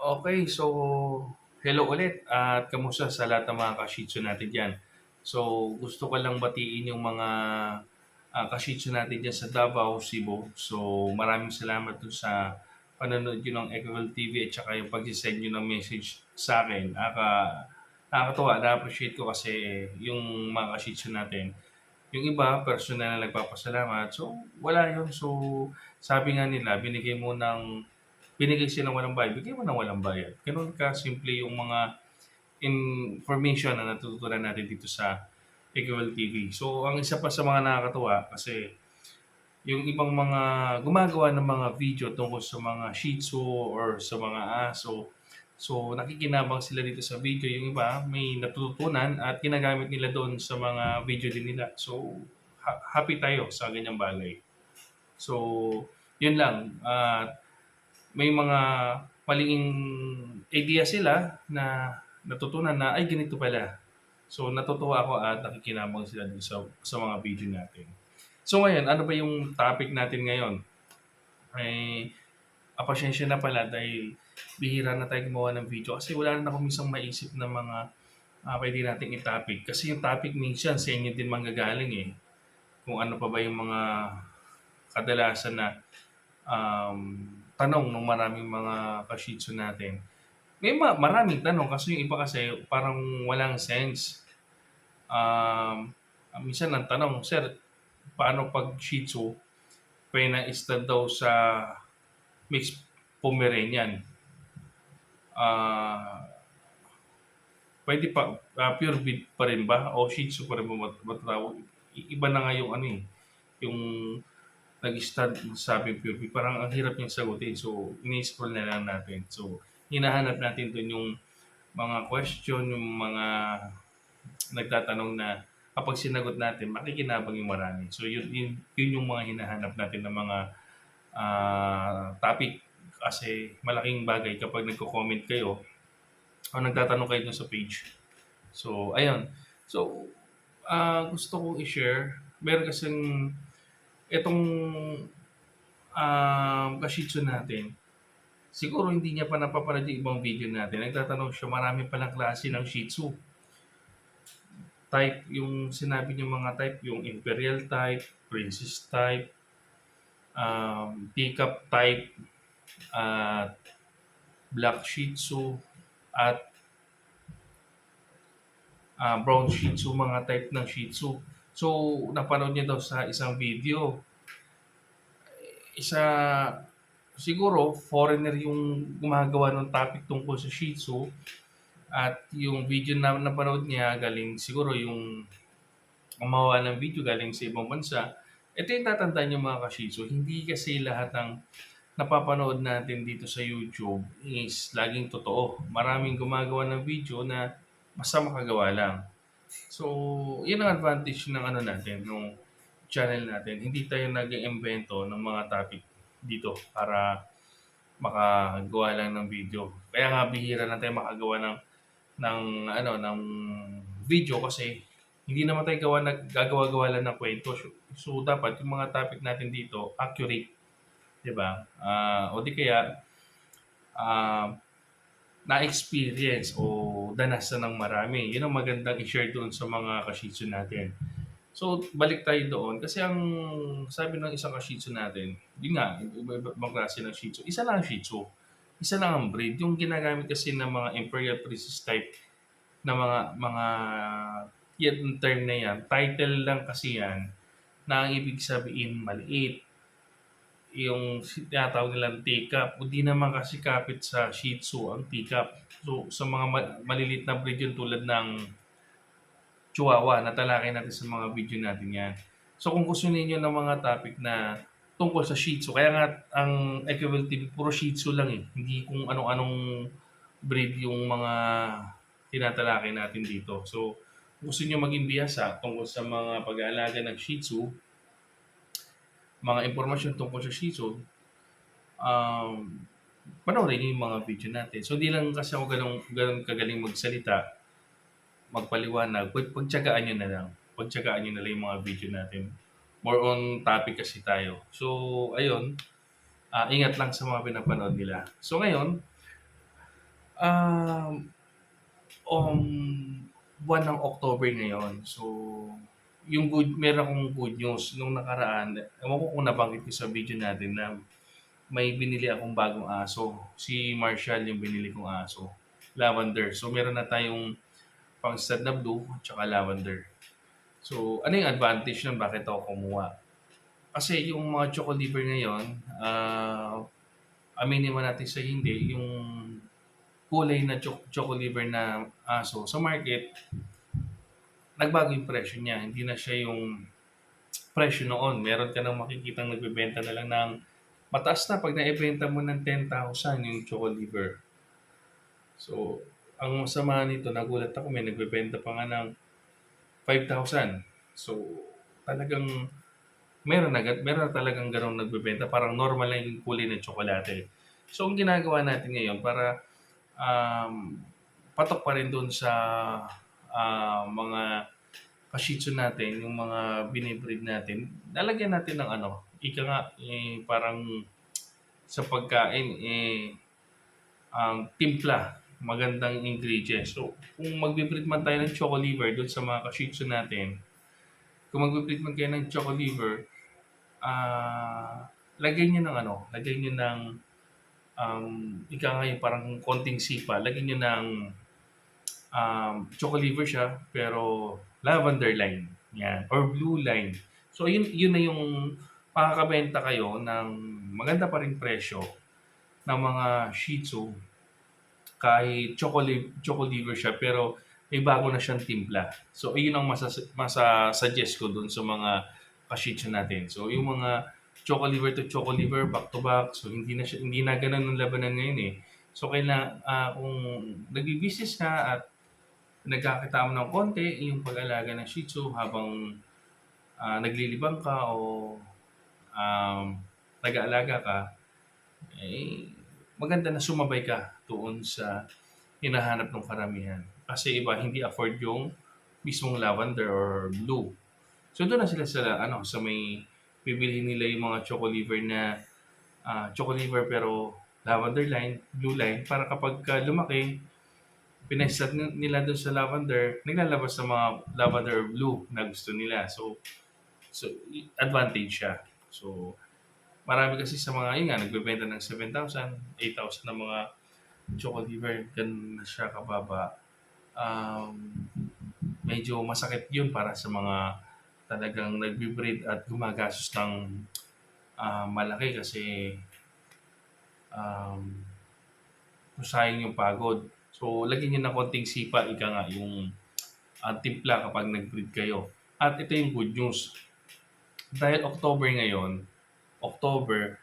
Okay, so hello ulit at kamusta sa lahat ng mga ka-Shih Tzu natin diyan. So gusto ko lang batiin yung mga ah, ka-Shih Tzu natin diyan sa Davao, Cebu. So maraming salamat dun sa panonood nyo ng Equal TV at saka yung pag-send nyo ng message sa akin. Naka, nakakatuwa, na-appreciate ko kasi yung mga ka-Shih Tzu natin. Yung iba, personal na nagpapasalamat. So wala yun. So sabi nga nila, binigay mo ng binigay silang walang bayad, bigay mo ng walang bayad. Ganun ka simple yung mga information na natututunan natin dito sa Equal TV. So, ang isa pa sa mga nakakatuwa kasi yung ibang mga gumagawa ng mga video tungkol sa mga Shih Tzu or sa mga aso. So, nakikinabang sila dito sa video. Yung iba, may natutunan at ginagamit nila doon sa mga video din nila. So, ha- happy tayo sa ganyang bagay. So, yun lang. At may mga maling idea sila na natutunan na ay ganito pala. So natutuwa ako at nakikinabang sila dun sa, sa mga video natin. So ngayon, ano ba yung topic natin ngayon? Ay, apasyensya na pala dahil bihira na tayo gumawa ng video kasi wala na ako minsan maisip na mga ah, pwede nating i-topic. Kasi yung topic minsan sa inyo din manggagaling eh. Kung ano pa ba yung mga kadalasan na um, tanong ng maraming mga ka-shih natin. May ma- maraming tanong kasi yung iba kasi parang walang sense. Um, minsan ang tanong, Sir, paano pag Shih Tzu, pina-stud daw sa mixed Pomeranian? Ah, pwede pa, ah, pure breed pa rin ba? O Shih pa rin ba mat- matawag? Iba na nga yung ano eh, yung nag-stud sabi pure breed. Parang ang hirap niyang sagutin. So, ini-scroll na lang natin. So, hinahanap natin dun yung mga question, yung mga nagtatanong na kapag sinagot natin, makikinabang yung marami. So, yun, yun, yun yung mga hinahanap natin ng mga ah, topic kasi malaking bagay kapag nagko-comment kayo o nagtatanong kayo dun sa page. So, ayun. So, ah, gusto kong i-share. Meron kasing itong um, ka-shih natin. Siguro hindi niya pa napapanood yung ibang video natin. Nagtatanong siya, marami palang klase ng Shih Tzu. Type, yung sinabi niya mga type, yung Imperial type, Princess type, um, teacup type, at Black Shih Tzu, at ah, Brown Shih Tzu, mga type ng Shih Tzu. So, napanood niya daw sa isang video. Isa, siguro, foreigner yung gumagawa ng topic tungkol sa Shih Tzu. At yung video na napanood niya, galing siguro yung gumawa ng video galing sa ibang bansa. Ito yung tatandaan yung mga ka-Shih Tzu. Hindi kasi lahat ng napapanood natin dito sa YouTube is laging totoo. Maraming gumagawa ng video na basta makagawa lang. So, yun ang advantage ng ano natin, ng channel natin. Hindi tayo nag-iimbento ng mga topic dito para makagawa lang ng video. Kaya nga bihira na tayo makagawa ng ng ano ng video kasi hindi naman tayo gawa naggagawa-gawa lang ng kwento. So, dapat yung mga topic natin dito accurate, 'di ba? Ah, o di kaya ah na-experience o danasan ng marami. Yun ang magandang i-share doon sa mga kashitsu natin. So, balik tayo doon. Kasi ang sabi ng isang kashitsu natin, yun nga, iba-ibang klase ng shih tzu. Isa lang ang shih. Isa lang ang breed. Yung ginagamit kasi ng mga imperial princess type na mga mga yan term na yan, title lang kasi yan na ang ibig sabihin maliit yung tinatawag nilang teacup. Hindi naman kasi kapit sa Shih Tzu ang teacup. So, sa mga ma- maliliit na breed yun tulad ng Chihuahua, natalakay natin sa mga video natin yan. So, kung gusto niyo ng mga topic na tungkol sa Shih Tzu, kaya nga ang Equable TV, puro Shih Tzu lang eh. Hindi kung anong-anong breed yung mga tinatalakay natin dito. So, gusto niyo maging biyasa tungkol sa mga pag-aalaga ng Shih Tzu, mga impormasyon tungkol sa Shih um, panoorin niyo yung mga video natin. So, di lang kasi ako ganun, ganun kagaling magsalita, magpaliwanag, pag pagtsagaan nyo na lang. Pagtsagaan nyo na lang yung mga video natin. More on topic kasi tayo. So, ayun, ah, ingat lang sa mga pinapanood nila. So, ngayon, Um, um, buwan ng October ngayon. So, yung good meron akong good news nung nakaraan, ewan ko kung nabanggit ko sa video natin na may binili akong bagong aso. Si Marshall yung binili kong aso, lavender. So, meron na tayong pang stud na blue at saka lavender. So, ano yung advantage nun? Bakit ako kumuha? Kasi yung mga choco liver ngayon, ah, aminin man natin sa hindi, yung kulay na cho- choco liver na aso sa market, nagbago yung presyo niya. Hindi na siya yung presyo noon. Meron ka nang makikitang nagbebenta na lang ng mataas na pag naibenta mo ng 10,000 yung choco liver. So, ang masama nito, nagulat ako, may nagbebenta pa nga ng 5,000. So, talagang meron na, meron talagang ganong nagbebenta. Parang normal lang yung kulay ng tsokolate. So, ang ginagawa natin ngayon para um, patok pa rin doon sa ah, mga kashitsu natin, yung mga binibreed natin, lalagyan natin ng ano, ika nga, eh, parang sa pagkain, eh, ang timpla, magandang ingredients. So, kung magbe-breed man tayo ng choco liver doon sa mga kashitsu natin, kung magbe-breed man kayo ng choco liver, ah, lagyan nyo ng ano, lagyan nyo ng um, ika nga yung parang konting sipa, lagyan nyo ng um, choco liver siya, pero lavender line. Yan. Or blue line. So, yun, yun na yung makakabenta kayo ng maganda pa rin presyo ng mga Shih Tzu kahit choco, choco liver siya pero may bago na siyang timpla. So, yun ang masas- masasuggest ko dun sa mga ka-Shih natin. So, yung mga choco liver to choco liver back to back. So, hindi na siya, hindi na ganun ang labanan ngayon eh. So, kailangan, ah, kung nagbi-business ka at nagkakita mo ng konti yung pag-alaga ng Shih Tzu habang ah, naglilibang ka o um, nag-aalaga ka, eh, maganda na sumabay ka doon sa hinahanap ng karamihan. Kasi iba hindi afford yung mismong lavender or blue. So doon na sila sa ano sa may bibili nila yung mga choco liver na ah, choco liver pero lavender line, blue line para kapag ka lumaki pinasad nila doon sa lavender, naglalabas sa mga lavender blue na gusto nila. So, so advantage siya. So, marami kasi sa mga, yun nga, nagbebenta ng 7,000, 8,000 na mga choco liver, ganun na siya kababa. Um, medyo masakit yun para sa mga talagang nagbe-breed at gumagastos ng ah, malaki kasi um, sayang yung pagod. So, lagyan nyo ng konting sipa, ika nga, yung ah, timpla kapag nag-breed kayo. At ito yung good news. Dahil October ngayon, October,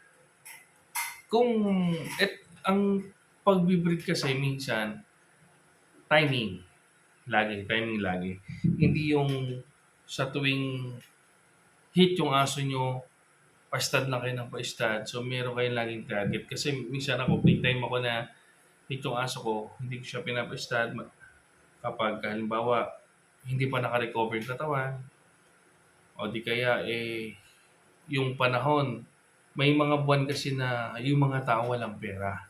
kung et, ang pag-breed kasi minsan, timing. Lagi, timing lagi. Hindi yung sa tuwing hit yung aso nyo, pa-stud lang kayo ng pa-stud. So, meron kayong laging target. Kasi minsan ako, big time ako na hit yung aso ko, hindi ko siya pinapa-stud. Ma- Kapag halimbawa, hindi pa naka-recover yung katawan, o di kaya, eh, yung panahon, may mga buwan kasi na yung mga tao walang pera.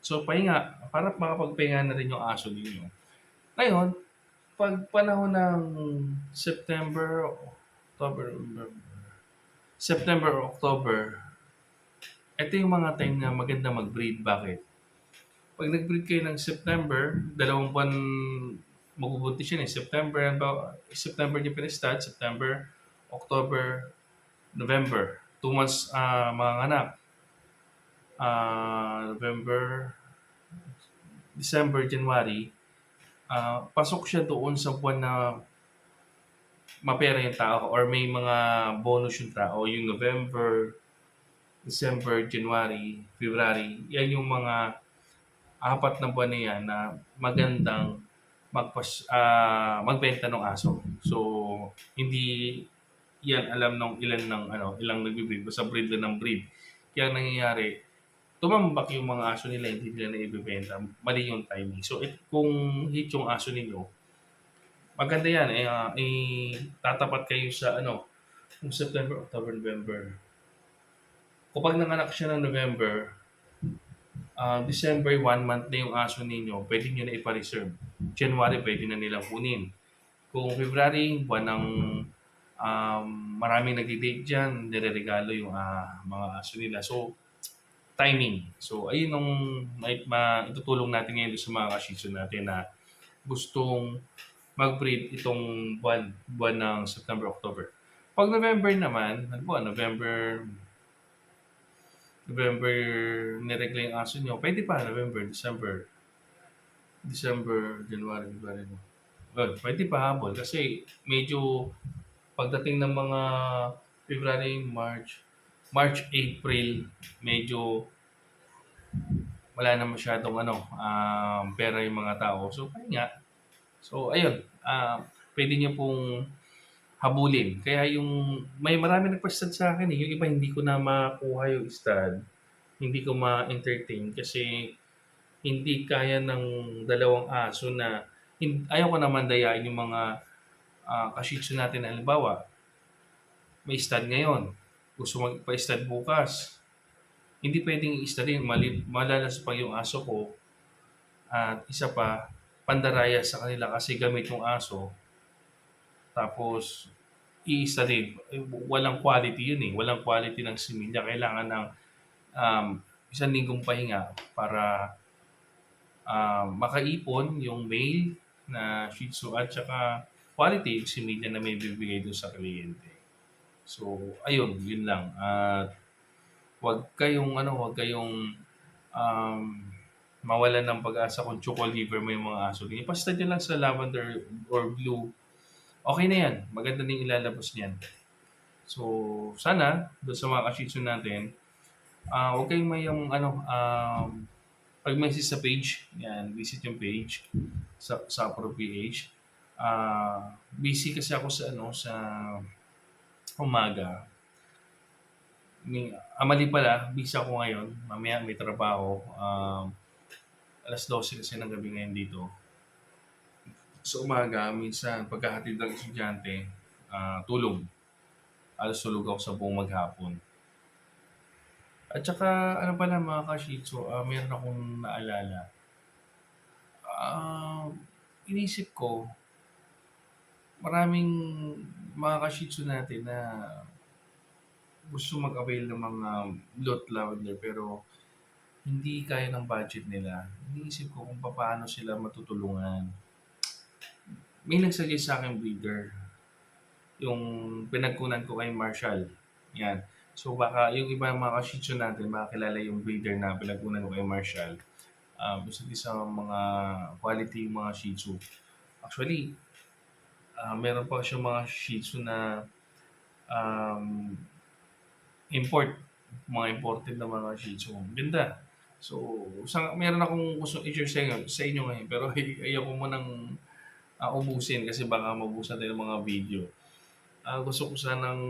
So, pahinga, para makapagpahinga na rin yung aso ninyo. Ngayon, pag panahon ng September, October, September October, ito yung mga time na maganda mag-breed. Bakit? Pag nag-breed kayo ng September, dalawang buwan magbubuntis yun eh. September, September niyo pinestart, September, October, November. Two months ah mga anak. Ah, November, December, January, ah, pasok siya doon sa buwan na mapera yung tao or may mga bonus yung tao. Yung November, December, January, February, yan yung mga apat na buwan na yan na magandang magpas ah, magbenta ng aso. So, hindi yan alam ng ilan ng ano, ilang nagbi-breed, basta breed lang ng breed. Kaya ang nangyayari, tumambak yung mga aso nila, hindi nila na ibibenta. Mali yung timing. So, it, kung hit yung aso ninyo, maganda yan. Eh, ah, eh, tatapat kayo sa ano, September, October, November. Kapag nanganak siya ng November, ah, December 1 month na yung aso ninyo, pwede nyo na ipa-reserve. January, pwede na nilang kunin. Kung February, buwan ng um, maraming nagdi-date dyan, nireregalo yung ah, mga aso nila. So, timing. So, ayun ang ma, itutulong natin ngayon sa mga kashitsu natin na gustong mag-breed itong buwan, buwan ng September, October. Pag November naman, ano November, November niregla yung aso nyo, pwede pa, November, December, December, January, February. Well, pwede pa habol kasi medyo pagdating ng mga February, March, March, April, medyo wala na masyadong ano, um, pera yung mga tao. So, kaya nga. So, ayun. ah pwede niyo pong habulin. Kaya yung, may marami nagpa-stud sa akin eh. Yung iba hindi ko na makuha yung stud. Hindi ko ma-entertain kasi hindi kaya ng dalawang aso na hin- ayaw ko naman dayain yung mga uh, kashitsu natin. Halimbawa, may stud ngayon. Gusto magpa-stud bukas. Hindi pwedeng i-stud yun. Mali, malalas pa yung aso ko. At isa pa, pandaraya sa kanila kasi gamit yung aso. Tapos, iisa. Eh, Walang quality yun eh. Walang quality ng similya. Kailangan ng um, isang linggong pahinga para um, makaipon yung male na Shih Tzu at saka quality yung similya na may bibigay doon sa kliyente. So, ayun, yun lang. At wag kayong ano, wag kayong um, mawalan ng pag-asa kung choco liver mo yung mga aso. Ipasta nyo lang sa lavender or blue. Okay na yan. Maganda din ilalabas niyan. So, sana, doon sa mga kashitsu natin, ah huwag kayong may yung ano, um, pag-message sa page, yan, visit yung page sa, sa Pro PH. Ah, busy kasi ako sa ano, sa umaga. May, ah, mali pala, busy ako ngayon. Mamaya may trabaho. Um, alas 12 kasi ng gabi ngayon dito. Sa umaga, minsan pagkahatid ng estudyante, ah, tulog. Alas tulog ako sa buong maghapon. At saka, ano pala mga kashitsu, ah, meron akong naalala. Ah, inisip ko, maraming mga kashitsu natin na gusto mag-avail ng mga lot lavender pero hindi kaya ng budget nila. Iniisip ko kung paano sila matutulungan. May nagsuggest sa akin breeder. Yung pinagkunan ko kay Marshall. Yan. So baka yung iba mga kashitsu natin, makakilala yung breeder na pinagkunan ko kay Marshall. Um, isa din sa mga quality yung mga Shih Tzu. Actually, ah, meron pa siya mga Shih Tzu na um, import. Mga imported na mga Shih Tzu. Ganda. So, sa, meron akong gusto i-share sa inyo, sa inyo ngayon. Pero ayaw ko munang uh, ubusin kasi baka mabusan tayo ng mga video. Ah, gusto ko sanang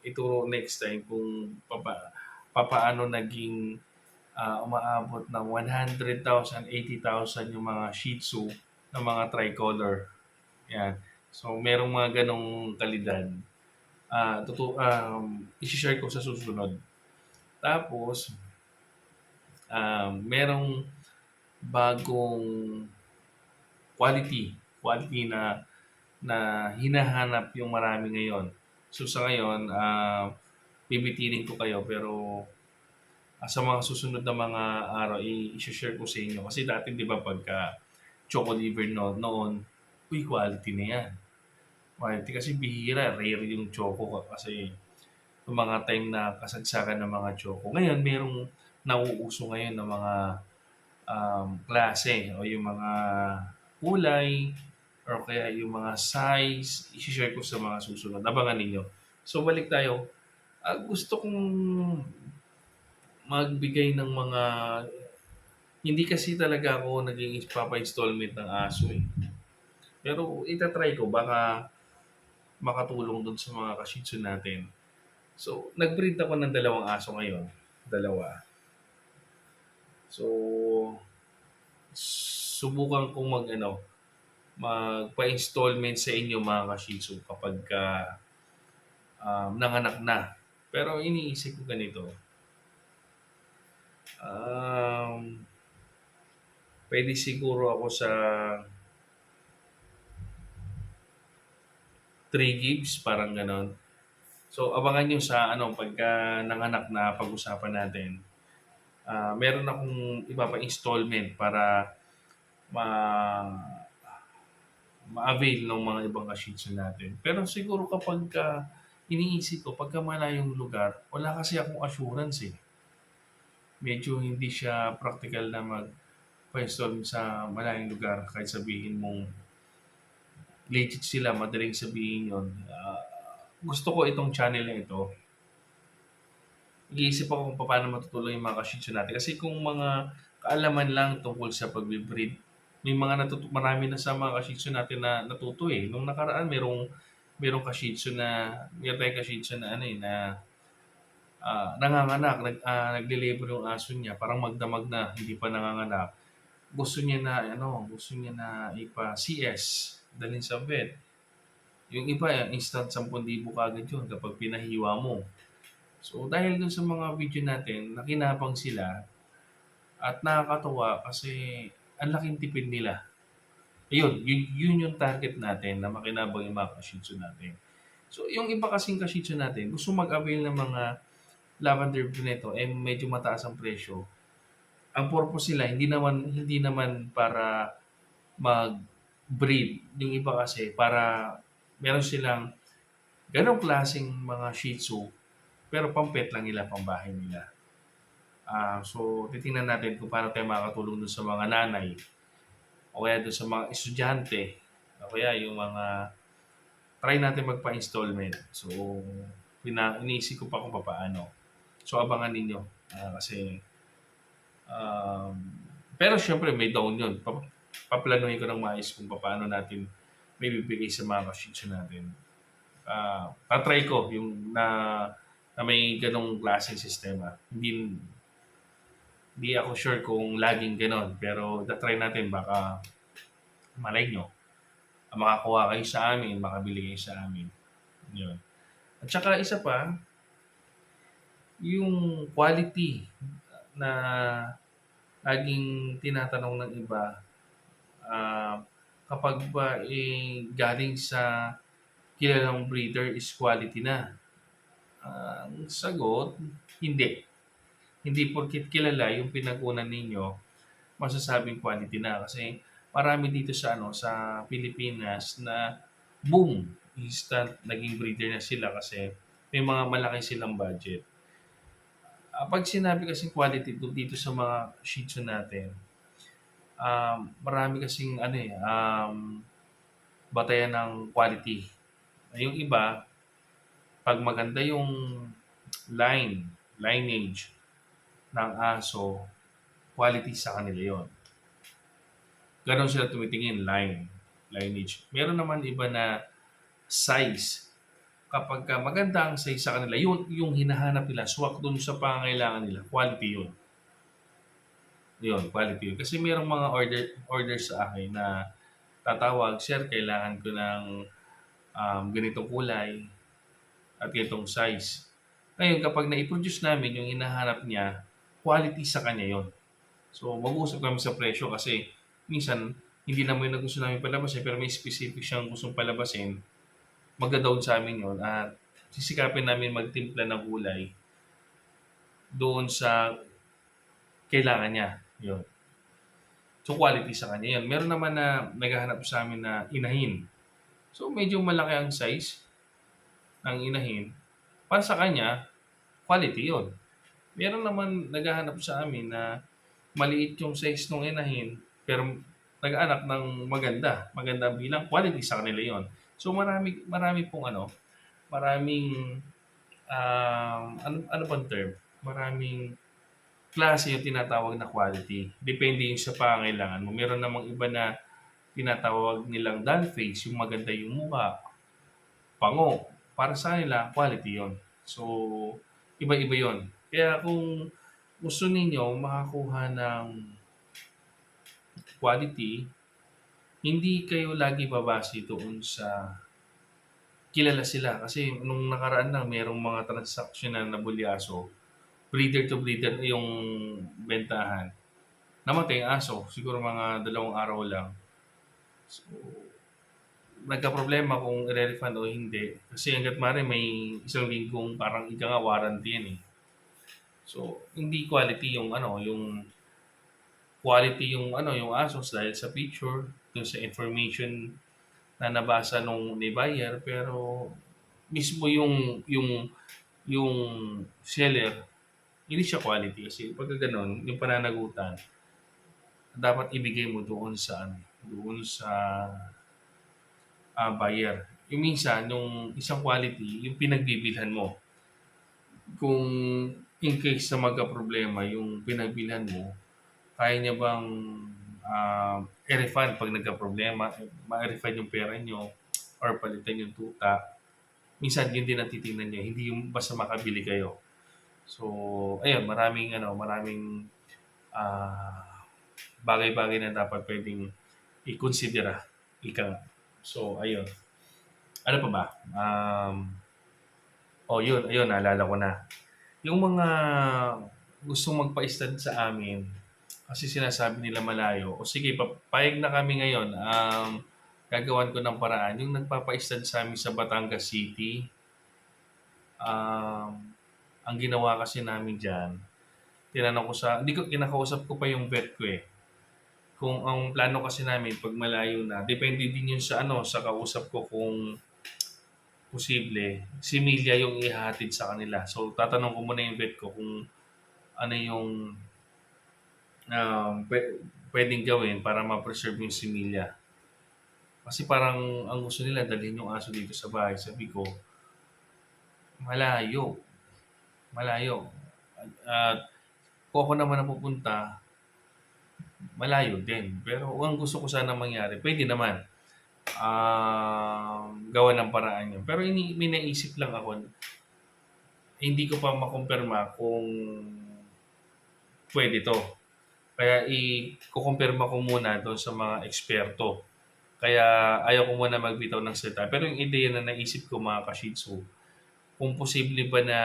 ituro next time kung papa, papaano naging ah, umaabot ng 100,000, 80,000 yung mga Shih Tzu na mga tricolor. Yan. So, merong mga ganong kalidad. Ah, tutu um, i-share ko sa susunod. Tapos, um, merong bagong quality. Quality na na hinahanap yung marami ngayon. So sa ngayon, uh, bibitinin ko kayo pero uh, sa mga susunod na mga araw, i-share ko sa inyo. Kasi dati, di ba, pagka choco liver no, noon, uy, quality na yan. Quality kasi bihira, rare yung choco kasi yung mga time na kasagsagan ng mga choco. Ngayon, merong nauuso ngayon ng mga um, klase o yung mga kulay or kaya yung mga size, i-share ko sa mga susunod. Abangan ninyo. So, balik tayo. Uh, gusto kong magbigay ng mga hindi kasi talaga ako naging papa-installment ng aso eh. Pero itatry ko, baka makatulong dun sa mga kashitsu natin. So, nag-breed ako ng dalawang aso ngayon. Dalawa. So, subukan kong mag, ano, magpa-installment sa inyo mga kashitsu kapag ka, um, nanganak na. Pero iniisip ko ganito. Um, puwede siguro ako sa 3 gigs, parang gano'n. So, abangan niyo sa ano, pagka nanganak na pag-usapan natin. Ah, meron akong iba pang installment para ma ma-avail ng mga ibang tzu natin. Pero siguro kapagka iniisip ko, pagka malayong lugar, wala kasi akong assurance, eh. Medyo hindi siya praktikal na magpa-install sa malayong lugar kahit sabihin mong legit sila, madaling sabihin 'yun. Ah, gusto ko itong channel na ito nag-iisip ako kung papaano matutulong yung mga ka-shih tzu natin. Kasi kung mga kaalaman lang tungkol sa pagbe-breed, may mga natutu marami na sa mga ka-shih tzu natin na natuto, eh. Nung nakaraan merong merong ka-shih tzu na meron tayong ka-shih tzu na ano, eh, na, ah, nanganganak, nag ah, nagle-labor yung aso niya, parang magdamag na, hindi pa nanganganak. Gusto niya na ano, gusto niya na ipa-CS, dalhin sa vet. Yung iba instant 10,000 kaagad yun kapag pinahiwa mo. So, dahil dun sa mga video natin, nakinabang sila at nakakatuwa kasi ang laking tipid nila. Ayun, yun yun yung target natin na makinabang yung mga ka-shih tzu natin. So, yung iba kasing ka-shih tzu natin, gusto mag-avail ng mga lavender breed nito, eh, medyo mataas ang presyo. Ang purpose nila hindi naman hindi naman para mag-breed. Yung iba kasi para meron silang ganong klaseng mga shih tzu, pero pang-pet lang nila, pambahay nila. Ah, so titingnan natin kung paano tayo makakatulong dun sa mga nanay o kaya dun sa mga estudyante o kaya yung mga try natin magpa-installment. So, pina iniisip ko pa kung papaano. So, abangan ninyo, ah, kasi um, pero siyempre may down yun. Pa paplanuhin ko ng maayos kung papaano natin maibibigay sa mga ka-shih tzu natin. Ah, ta-try ko yung na na may ganong klaseng sistema. Hindi hindi ako sure kung laging gano'n, pero ta-try natin baka malay niyo, makakuha kayo sa amin, makabili kayo sa amin. Yun. At saka isa pa, yung quality na laging tinatanong ng iba, ah, kapag ba, eh, galing sa kilalang breeder is quality na? Ang sagot, hindi. Hindi porket kilala yung pinag-unan ninyo, masasabing quality na. Kasi marami dito sa ano sa Pilipinas na boom, instant naging breeder na sila kasi may mga malaki silang budget. Ah, 'pag sinabi kasing quality dito sa mga Shih Tzu natin, um, marami kasing ano, eh, um, batayan ng quality. Yung iba, 'pag maganda yung line, lineage ng aso, quality sa kanila yun. Gano'n sila tumitingin, line, lineage. Meron naman iba na size. Kapagka maganda ang size sa kanila, yun yung hinahanap nila, swak dun sa pangangailangan nila, quality yun. Yun, quality yun. Kasi merong mga order order sa akin na tatawag, "Sir, kailangan ko ng, um, ganitong kulay at ganitong size." Ngayon kapag nai-produce namin yung hinahanap niya, quality sa kanya yun. So, mag-uusap kami sa presyo kasi minsan hindi naman yung gusto namin palabasin pero may specific siyang gustong palabasin, magda-down sa amin yun at sisikapin namin magtimpla ng kulay doon sa kailangan niya, yun. So, quality sa kanya yun. Meron naman na naghahanap sa amin na inahin. So, medyo malaki ang size ng inahin. Para sa kanya, quality yun. Meron naman naghahanap sa amin na maliit yung size ng inahin pero nag-aanak ng maganda, maganda ang bilang, quality sa kanila yun. So, marami marami pong ano, maraming, um, ano ano bang term? Maraming klase yung tinatawag na quality. Depende yun sa pangangailangan mo. Meron namang iba na tinatawag nilang doll face, yung maganda yung mukha, pango. Para sa kanila, quality yun. So, iba-iba yun. Kaya kung gusto ninyo makakuha ng quality, hindi kayo lagi babase doon sa kilala sila. Kasi nung nakaraan lang, merong mga transaction na nabulyaso, breeder to breeder yung bentahan. Namatay ang aso, siguro mga dalawang araw lang. So, nagka-problema kung i-refund o hindi. Kasi hanggat mare may isang linggong parang ika warranty yan eh. So, hindi quality yung ano, yung quality yung ano, yung ASUS dahil sa picture, dun sa information na nabasa nung ni buyer, pero mismo yung yung yung seller hindi siya quality kasi pag ganun, yung pananagutan dapat ibigay mo doon sa ano, doon sa ah, buyer. Yung minsan, yung isang quality, yung pinagbibilhan mo. Kung in case na magka-problema yung pinagbilhan mo, kaya niya bang ah, i-refund pag nagka-problema, ma-refund yung pera nyo or palitan yung tuta. Minsan yun din ang titingnan niya, hindi yung basta makabili kayo. So, ayun, maraming ano, maraming ah, bagay-bagay na dapat pwedeng i-considera. Ika. So, ayun. Ano pa ba? Um, oh, yun, ayun, naalala ko na. Yung mga gustong magpa-stud sa amin, kasi sinasabi nila malayo, o sige, papayag na kami ngayon, um, gagawan ko ng paraan. Yung nagpapa-stud sa amin sa Batangas City, um, ang ginawa kasi namin dyan, tinanong ko sa, hindi ko, kinakausap ko pa yung vet ko eh. Kung ang plano kasi namin, pag malayo na, depende din yun sa ano, sa kausap ko kung posible, si Milya yung ihatid sa kanila. So, tatanong ko muna yung vet ko kung ano yung um, pwe- pwedeng gawin para ma-preserve yung si Milya. Kasi parang ang gusto nila dalhin yung aso dito sa bahay. Sabi ko, malayo. Malayo. At kung ako naman ang pupunta, malayo din. Pero ang gusto ko sana mangyari, pwede naman. Um, gawa ng paraan yun. Pero ini, may naisip lang ako, hindi ko pa makumpirma kung pwede to. Kaya i-kukumpirma ko muna doon sa mga eksperto. Kaya ayaw ko muna magbitaw ng salita. Pero yung ideya na naisip ko mga kashitsu, kung posible ba na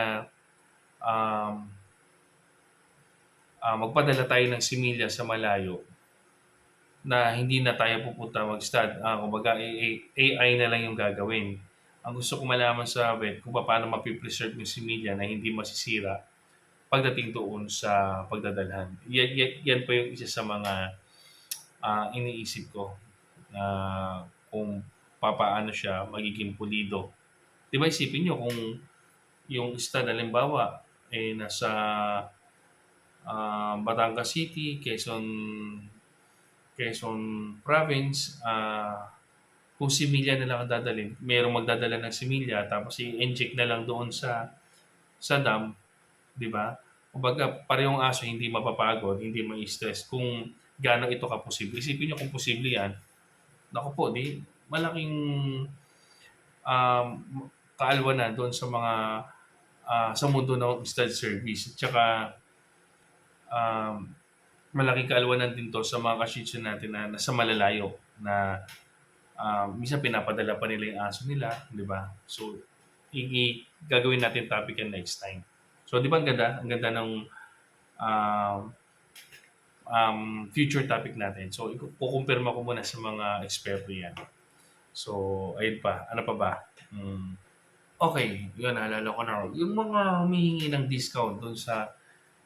um, ah, magpadala tayo ng similya sa malayo na hindi na tayo pupunta mag-stud. Ah, kumbaga, AI na lang yung gagawin. Ang gusto ko malaman sa vet kung paano mapipreserve yung similya na hindi masisira pagdating doon sa pagdadalhan. Yan, yan, yan pa yung isa sa mga ah, iniisip ko na kung papaano siya magiging pulido. Di ba isipin nyo kung yung stud, halimbawa, eh, nasa ah, Batangas City, Quezon, Quezon Province, ah, kung similya na lang ang dadalhin, merong magdadala ng similya, tapos i-inject na lang doon sa sa dam, di ba? Kumbaga, parehong aso hindi mapapagod, hindi ma-stress kung gaano ito ka-posible. Isipin nyo kung posible yan, naku po, di, malaking um, kaalwa na doon sa mga ah, sa mundo ng stud service. At saka, um, malaking kaalwanan din to sa mga kashitsu natin na nasa malalayo na um, minsan pinapadala pa nila yung aso nila, di ba? So, i- gagawin natin topic yan next time. So, di ba ang ganda? Ang ganda ng um, um, future topic natin. So, kukumpirma ko muna sa mga eksperto yan. So, ayun pa. Ano pa ba? Hmm. Okay, yun, naalala ko na. Yung mga humihingi ng discount doon sa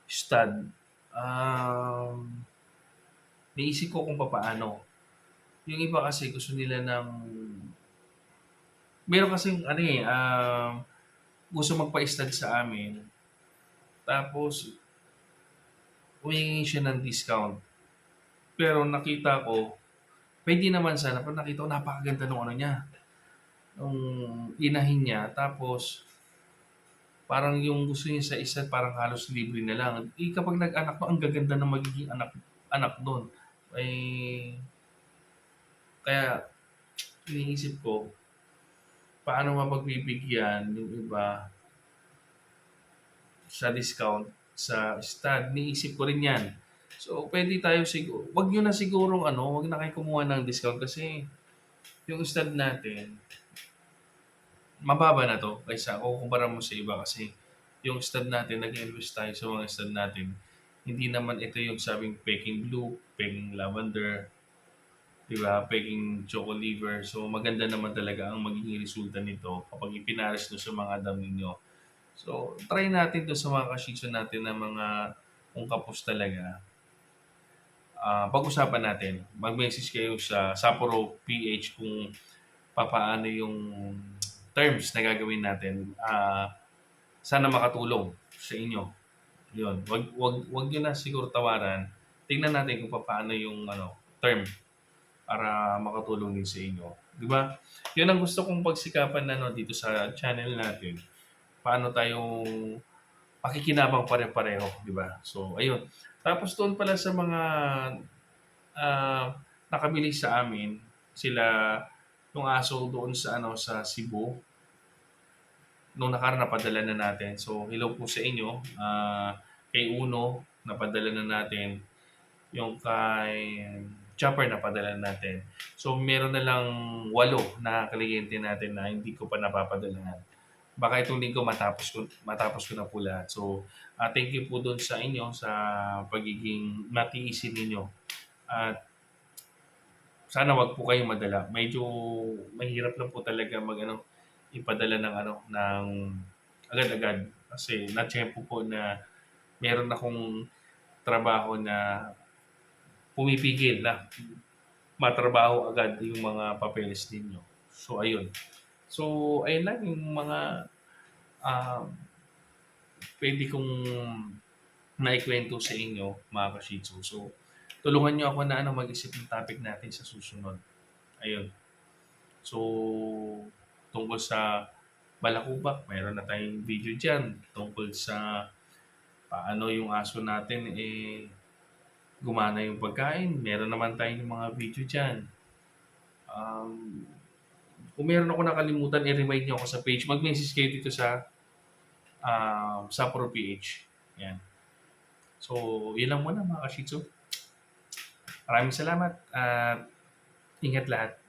stud, um, naisip ko kung papaano. Yung iba kasi gusto nila ng... Meron kasi ano eh, um, gusto magpa-stud sa amin. Tapos, humingi siya ng discount. Pero nakita ko, pwede naman sana, pero nakita ko napakaganda nung ano niya. Nung inahin niya. Tapos, parang yung gusto niya sa isa, parang halos libre na lang. Eh, kapag nag-anak to, ang gaganda na magiging anak anak doon. Ay, kaya, iniisip ko, paano mapagbibigyan yung iba sa discount sa stud. Niisip ko rin yan. So, pwede tayo siguro, wag nyo na siguro, ano, wag na kayo kumuha ng discount kasi yung stud natin, mababa na to kaysa kung kumpara mo sa iba kasi yung stud natin, nag-invest tayo sa mga stud natin. Hindi naman ito yung sabing peking blue, peking lavender, di ba, peking choco liver. So maganda naman talaga ang magiging resulta nito kapag ipinares nyo sa mga dam ninyo. So try natin to sa mga kashitsu natin na mga kung kapos talaga. Ah, pag-usapan natin. Mag-message kayo sa Sapporo PH kung papaano yung terms na gagawin natin. Ah, sana makatulong sa inyo. Yun. Wag wag wag niyo na siguro tawaran. Tingnan natin kung paano yung ano, term para makatulong din sa inyo. 'Di ba? 'Yun ang gusto kong pagsikapan na no, dito sa channel natin. Paano tayo pakikinabang pare-pareho, 'di ba? So, ayun. Tapos doon pala sa mga ah, nakabili sa amin, sila yung aso doon sa ano sa Cebu. Nung nakaraan napadala na natin. So, hello po sa inyo. Ah, kay Uno, napadala na natin. Yung kay Chopper, napadala na natin. So, meron na lang walo na kliyente natin na hindi ko pa napapadalahan. Baka itong linggo matapos ko, matapos ko na po lahat. So, ah, thank you po doon sa inyo sa pagiging matiisin ninyo. At sana wag po kayong madala. Medyo mahirap lang po talaga mag ano, ipadala ng ano ng agad-agad kasi na-tempo po na meron akong trabaho na pumipigil na matrabaho agad yung mga papeles ninyo. So ayun. So ayun lang yung mga um, pwede kong naikwento sa inyo mga kashitsu. So tulungan nyo ako na ano mag-isip ng topic natin sa susunod. Ayun. So tungkol sa balakubak, mayroon na tayong video dyan tungkol sa paano yung aso natin eh gumana yung pagkain. Meron naman tayong mga video dyan. Um, kung meron ako nakalimutan, i-remind nyo ako sa page. Mag-message kayo dito sa um, Sapporo PH. Yan. So, yun lang muna mga kashitsu. Maraming salamat at ingat lahat.